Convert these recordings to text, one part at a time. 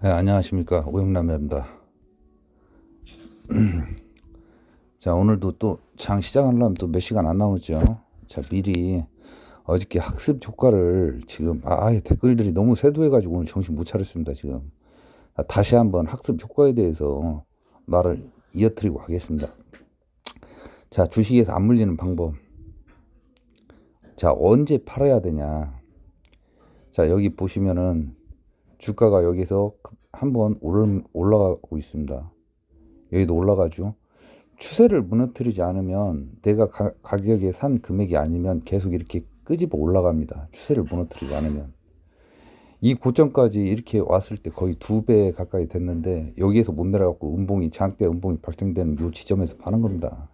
네, 안녕하십니까 오영남입니다. 자 오늘도 또 장 시작하려면 또 몇 시간 안 남았죠. 자 미리 어저께 학습 효과를 지금 아 댓글들이 너무 세도해 가지고 오늘 정신 못 차렸습니다 지금. 아, 다시 한번 학습 효과에 대해서 말을 이어드리고 하겠습니다. 자 주식에서 안 물리는 방법. 자 언제 팔아야 되냐. 자 여기 보시면은 주가가 여기서 한번 올라가고 있습니다. 여기도 올라가죠. 추세를 무너뜨리지 않으면 내가 가, 가격에 산 금액이 아니면 계속 이렇게 끄집어 올라갑니다. 추세를 무너뜨리지 않으면. 이 고점까지 이렇게 왔을 때 거의 두 배 가까이 됐는데 여기에서 못 내려갖고 음봉이 장대 음봉이 발생되는 요 지점에서 파는 겁니다.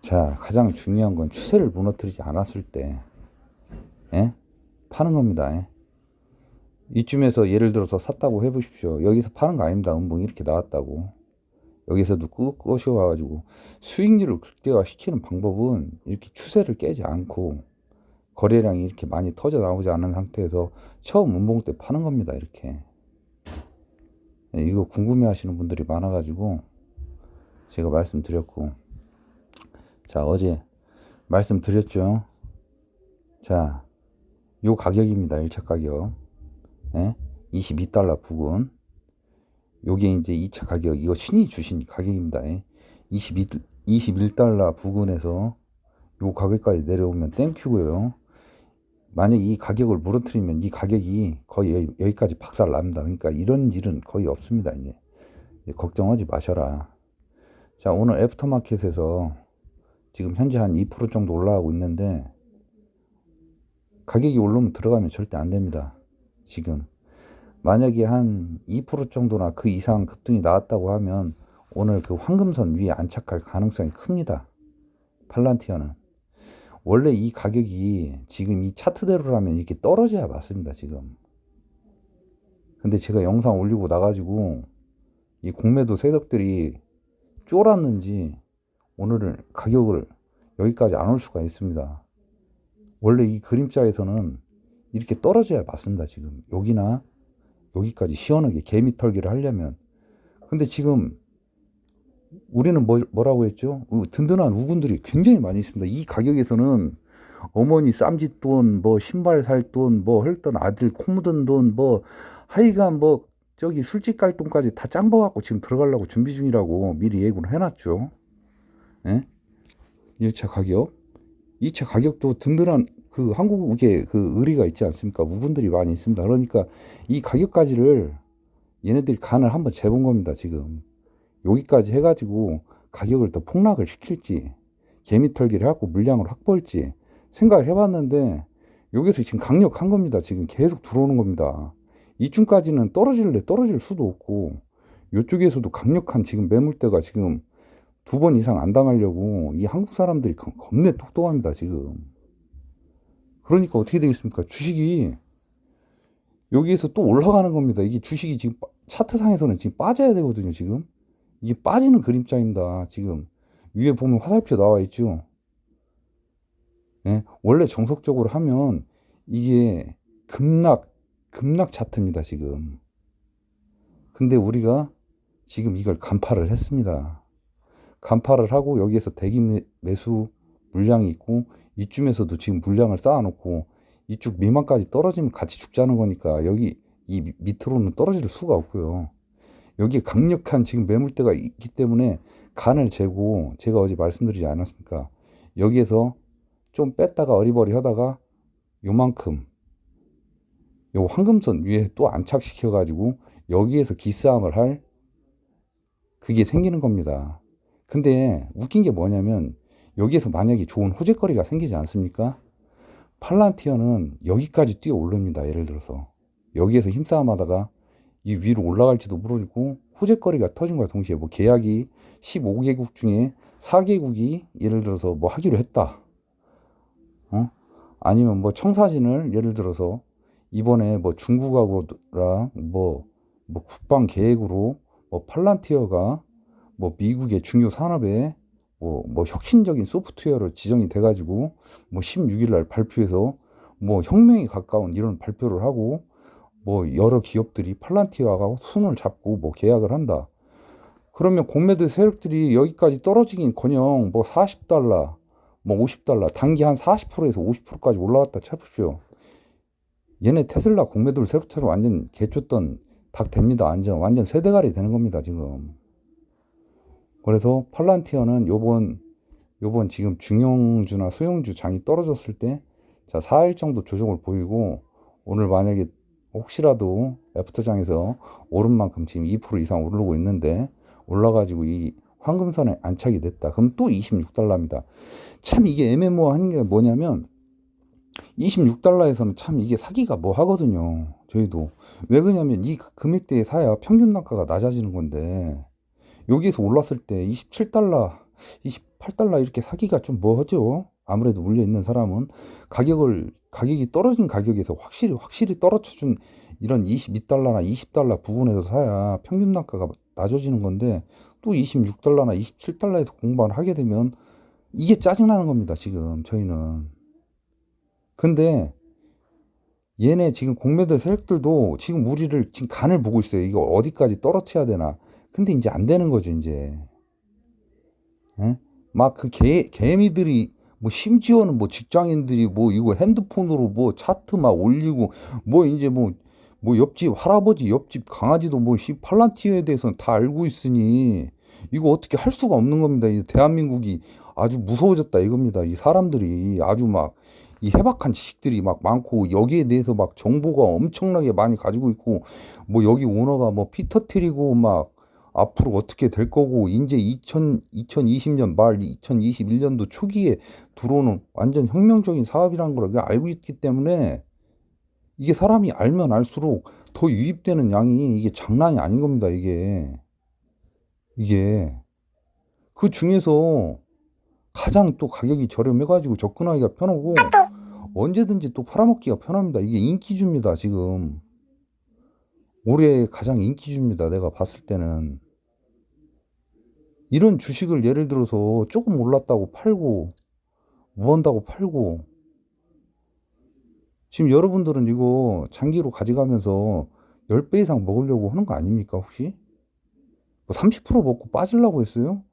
자 가장 중요한 건 추세를 무너뜨리지 않았을 때 예? 파는 겁니다. 예? 이쯤에서 예를 들어서 샀다고 해보십시오. 여기서 파는 거 아닙니다. 음봉이 이렇게 나왔다고. 여기서도 끄셔와가지고 수익률을 극대화시키는 방법은 이렇게 추세를 깨지 않고 거래량이 이렇게 많이 터져 나오지 않은 상태에서 처음 음봉 때 파는 겁니다. 이렇게. 네, 이거 궁금해 하시는 분들이 많아가지고 제가 말씀드렸고 자 어제 말씀드렸죠. 자, 요 가격입니다. 1차 가격. 예? 22달러 부근. 요게 이제 2차 가격. 이거 신이 주신 가격입니다. 예? 22, 21달러 부근에서 요 가격까지 내려오면 땡큐고요. 만약 이 가격을 무너뜨리면 이 가격이 거의 여기 까지 박살 납니다. 그러니까 이런 일은 거의 없습니다. 이제. 걱정하지 마셔라. 자, 오늘 애프터마켓에서 지금 현재 한 2% 정도 올라가고 있는데 가격이 오르면 들어가면 절대 안 됩니다. 지금 만약에 한 2% 정도나 그 이상 급등이 나왔다고 하면 오늘 그 황금선 위에 안착할 가능성이 큽니다. 팔란티어는 원래 이 가격이 지금 이 차트대로라면 이렇게 떨어져야 맞습니다. 지금. 근데 제가 영상 올리고 나가지고 이 공매도 세력들이 쫄았는지 오늘은 가격을 여기까지 안 올 수가 있습니다. 원래 이 그림자에서는 이렇게 떨어져야 맞습니다. 지금 여기나 여기까지 시원하게 개미 털기를 하려면 근데 지금 우리는 뭐, 뭐라고 했죠? 든든한 우군들이 굉장히 많이 있습니다. 이 가격에서는 어머니 쌈짓 돈, 뭐 신발 살 돈, 뭐 헐던 아들 코 묻은 돈, 뭐 하여간 뭐 저기 술집 갈 돈까지 다 짱 봐갖고 지금 들어가려고 준비 중이라고 미리 예고를 해놨죠. 예? 1차 가격. 2차 가격도 든든한 그 한국에 그 의리가 있지 않습니까? 우군들이 많이 있습니다. 그러니까 이 가격까지를 얘네들이 간을 한번 재본 겁니다. 지금 여기까지 해가지고 가격을 더 폭락을 시킬지 개미털기를 해갖고 물량을 확보할지 생각을 해봤는데 여기서 지금 강력한 겁니다. 지금 계속 들어오는 겁니다. 이쯤까지는 떨어질래 떨어질 수도 없고 이쪽에서도 강력한 지금 매물대가 지금 두 번 이상 안 당하려고 이 한국 사람들이 겁내 똑똑합니다. 지금. 그러니까 어떻게 되겠습니까? 주식이 여기에서 또 올라가는 겁니다. 이게 주식이 지금 차트상에서는 지금 빠져야 되거든요. 지금 이게 빠지는 그림자입니다. 지금 위에 보면 화살표 나와 있죠. 예? 원래 정석적으로 하면 이게 급락 급락 차트입니다. 지금. 근데 우리가 지금 이걸 간파를 했습니다. 간파를 하고 여기에서 대기 매수 물량이 있고 이쯤에서도 지금 물량을 쌓아놓고 이쪽 미만까지 떨어지면 같이 죽자는 거니까 여기 이 밑으로는 떨어질 수가 없고요. 여기에 강력한 지금 매물대가 있기 때문에 간을 재고 제가 어제 말씀드리지 않았습니까? 여기에서 좀 뺐다가 어리버리 하다가 요만큼 요 황금선 위에 또 안착시켜 가지고 여기에서 기싸움을 할 그게 생기는 겁니다. 근데 웃긴 게 뭐냐면 여기에서 만약에 좋은 호재거리가 생기지 않습니까? 팔란티어는 여기까지 뛰어 오릅니다. 예를 들어서 여기에서 힘싸움 하다가 이 위로 올라갈지도 모르고 호재거리가 터진과 동시에 뭐 계약이 15개국 중에 4개국이 예를 들어서 뭐 하기로 했다. 어? 아니면 뭐 청사진을 예를 들어서 이번에 뭐 중국하고랑 뭐, 뭐 국방 계획으로 뭐 팔란티어가 뭐 미국의 중요 산업에 뭐, 뭐 혁신적인 소프트웨어로 지정이 돼가지고 뭐 16일 날 발표해서 뭐 혁명에 가까운 이런 발표를 하고 뭐 여러 기업들이 팔란티아가 손을 잡고 뭐 계약을 한다. 그러면 공매도 세력들이 여기까지 떨어지긴커녕 뭐 40달러, 뭐 50달러, 단기 한 40%에서 50%까지 올라갔다 쳐보십시오. 얘네 테슬라 공매도를 세력처럼 완전 개쫓던 닭 됩니다. 완전 완전 세대가리 되는 겁니다. 지금. 그래서 팔란티어는 요번 요번 지금 중용주나 소형주 장이 떨어졌을 때 자, 4일 정도 조정을 보이고 오늘 만약에 혹시라도 애프터장에서 오른 만큼 지금 2% 이상 오르고 있는데 올라가지고 이 황금선에 안착이 됐다. 그럼 또 26달러입니다. 참 이게 애매모호한 게 뭐냐면 26달러에서는 참 이게 사기가 뭐 하거든요. 저희도. 왜 그러냐면 이 금액대에 사야 평균 단가가 낮아지는 건데 여기에서 올랐을 때 27달러, 28달러 이렇게 사기가 좀 뭐하죠? 아무래도 물려 있는 사람은 가격을 가격이 떨어진 가격에서 확실히 확실히 떨어져준 이런 22달러나 20달러 부분에서 사야 평균 단가가 낮아지는 건데 또 26달러나 27달러에서 공부를 하게 되면 이게 짜증나는 겁니다. 지금 저희는. 근데 얘네 지금 공매도 세력들도 지금 우리를 지금 간을 보고 있어요. 이거 어디까지 떨어뜨려야 되나. 근데 이제 안 되는 거죠, 이제. 예? 막그 개미들이 뭐 심지어는 뭐 직장인들이 뭐 이거 핸드폰으로 뭐 차트 막 올리고 뭐 이제 뭐 뭐 옆집 할아버지 옆집 강아지도 뭐시 팔란티어에 대해서는 다 알고 있으니 이거 어떻게 할 수가 없는 겁니다. 이 대한민국이 아주 무서워졌다 이겁니다. 이 사람들이 아주 막 이 해박한 지식들이 막 많고 여기에 대해서 막 정보가 엄청나게 많이 가지고 있고 뭐 여기 오너가 뭐 피터 트리고 막 앞으로 어떻게 될 거고 이제 2000, 2020년 말 2021년도 초기에 들어오는 완전 혁명적인 사업이라는 걸 알고 있기 때문에 이게 사람이 알면 알수록 더 유입되는 양이 이게 장난이 아닌 겁니다. 이게 이게 그 중에서 가장 또 가격이 저렴해가지고 접근하기가 편하고 언제든지 또 팔아먹기가 편합니다. 이게 인기주입니다. 지금 올해 가장 인기주입니다. 내가 봤을 때는 이런 주식을 예를 들어서 조금 올랐다고 팔고 무한다고 팔고 지금 여러분들은 이거 장기로 가져가면서 10배 이상 먹으려고 하는 거 아닙니까 혹시? 뭐 30% 먹고 빠지려고 했어요?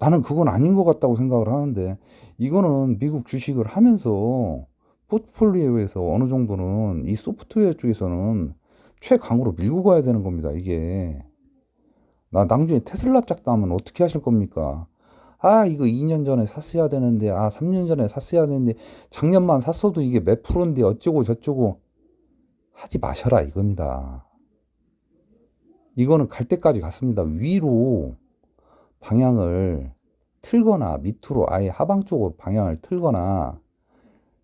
나는 그건 아닌 것 같다고 생각을 하는데 이거는 미국 주식을 하면서 포트폴리오에서 어느 정도는 이 소프트웨어 쪽에서는 최강으로 밀고 가야 되는 겁니다 이게 나 나중에 테슬라 짝다 하면 어떻게 하실 겁니까? 아, 이거 2년 전에 샀어야 되는데, 아, 3년 전에 샀어야 되는데, 작년만 샀어도 이게 몇 프로인데 어쩌고 저쩌고 하지 마셔라 이겁니다. 이거는 갈 때까지 갔습니다. 위로 방향을 틀거나 밑으로 아예 하방 쪽으로 방향을 틀거나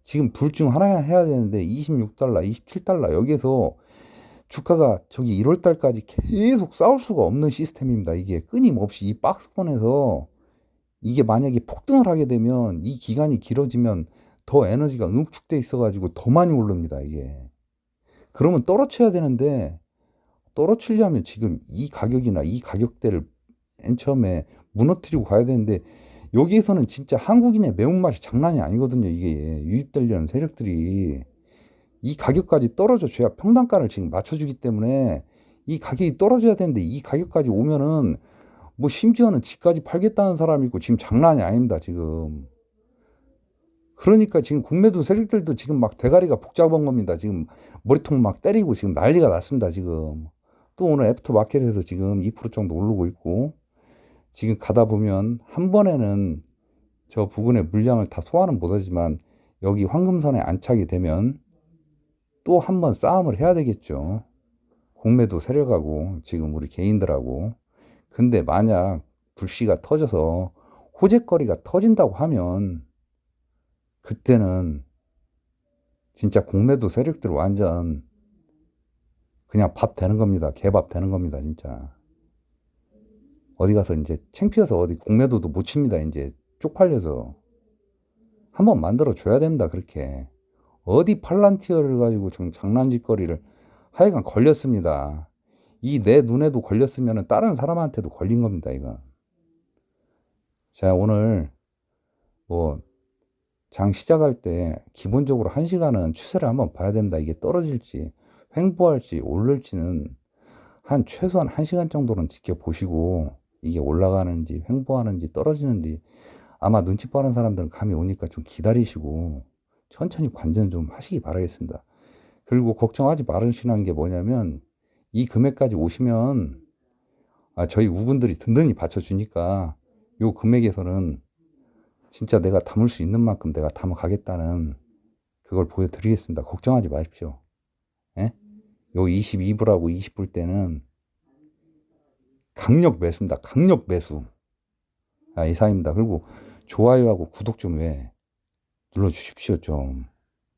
지금 둘 중 하나 해야 되는데 26달러, 27달러 여기에서 주가가 저기 1월 달까지 계속 싸울 수가 없는 시스템입니다. 이게 끊임없이 이 박스권에서 이게 만약에 폭등을 하게 되면 이 기간이 길어지면 더 에너지가 응축돼 있어가지고 더 많이 오릅니다. 이게. 그러면 떨어쳐야 되는데 떨어치려면 지금 이 가격이나 이 가격대를 맨 처음에 무너뜨리고 가야 되는데 여기에서는 진짜 한국인의 매운맛이 장난이 아니거든요. 이게 유입되려는 세력들이. 이 가격까지 떨어져 줘야 평단가를 지금 맞춰주기 때문에 이 가격이 떨어져야 되는데 이 가격까지 오면은 뭐 심지어는 집까지 팔겠다는 사람이 있고 지금 장난이 아닙니다 지금. 그러니까 지금 국내도 세력들도 지금 막 대가리가 복잡한 겁니다. 지금 머리통 막 때리고 지금 난리가 났습니다 지금. 또 오늘 애프터 마켓에서 지금 2% 정도 오르고 있고 지금 가다 보면 한 번에는 저 부근의 물량을 다 소화는 못하지만 여기 황금선에 안착이 되면 또 한 번 싸움을 해야 되겠죠. 공매도 세력하고 지금 우리 개인들하고. 근데 만약 불씨가 터져서 호재거리가 터진다고 하면 그때는 진짜 공매도 세력들 완전 그냥 밥 되는 겁니다. 개밥 되는 겁니다, 진짜. 어디 가서 이제 챙피어서 어디 공매도도 못 칩니다, 이제 쪽팔려서. 한번 만들어 줘야 됩니다, 그렇게. 어디 팔란티어를 가지고 장난짓거리를 하여간 걸렸습니다. 이 내 눈에도 걸렸으면 다른 사람한테도 걸린 겁니다, 이거. 자, 오늘 뭐 장 시작할 때 기본적으로 한 시간은 추세를 한번 봐야 됩니다. 이게 떨어질지 횡보할지 오를지는 한 최소한 1시간 정도는 지켜보시고 이게 올라가는지 횡보하는지 떨어지는지 아마 눈치 빠른 사람들은 감이 오니까 좀 기다리시고 천천히 관전 좀 하시기 바라겠습니다. 그리고 걱정하지 말으시는 게 뭐냐면 이 금액까지 오시면 아, 저희 우군들이 든든히 받쳐주니까 요 금액에서는 진짜 내가 담을 수 있는 만큼 내가 담아 가겠다는 그걸 보여드리겠습니다. 걱정하지 마십시오. 예? 요 22불하고 20불 때는 강력 매수입니다. 강력 매수. 아, 이상입니다. 그리고 좋아요하고 구독 좀 왜 눌러주십시오, 좀.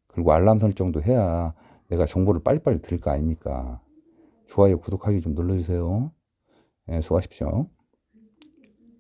그리고 알람 설정도 해야 내가 정보를 빨리빨리 드릴 거 아닙니까? 좋아요, 구독하기 좀 눌러주세요. 예, 수고하십시오.